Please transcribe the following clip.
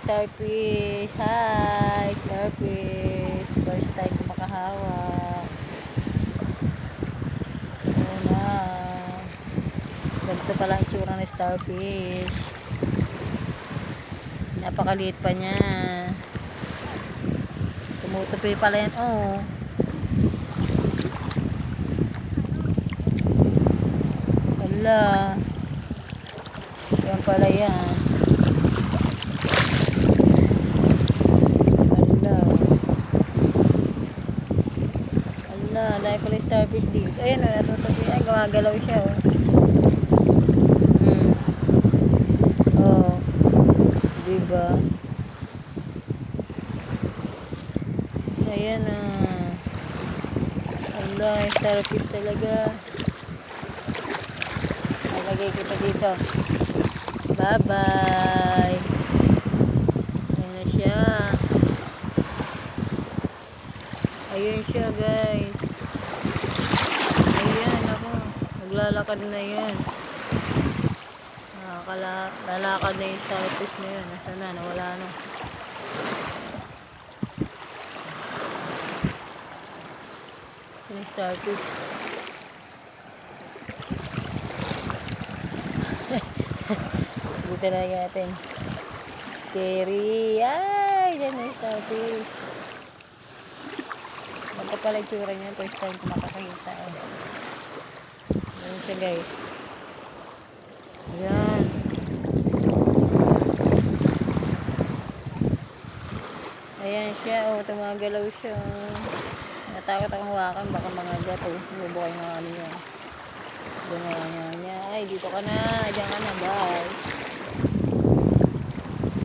starfish. Hi, starfish. First time makahawak. Oo na. Ganito pala itsura ng starfish. Napakaliit pa niya. Tumutupi pala yan. Oh. Wala. Yan pala yan. Wala. Yung starfish dito. Ayun, natutupi. Ay, gumagalaw siya. Oh. Hmm. Oh. Diba? Ayan ah. Yung starfish talaga. Ilagay kita dito. Bye-bye. Ayan na siya. Ayan siya, guys. Ayan, ako. Naglalakad na yan. Nakakala, lalakad na yung starfish na yun. Nasaan na? Nawala na. Yung starfish. Dito na natin. Scary. Ay, yan yung starfish. Ganito pala yung tsura niya. First time ko makakita. Eh. Siya guys. Yan. Ayan siya. Oh, tumagalaw siya. Natakot akong hawakan. Baka mga gato. Bubukay mga ano yan. Ginawa niya niya. Ay, dito ka na. Diyan ka na. Bye.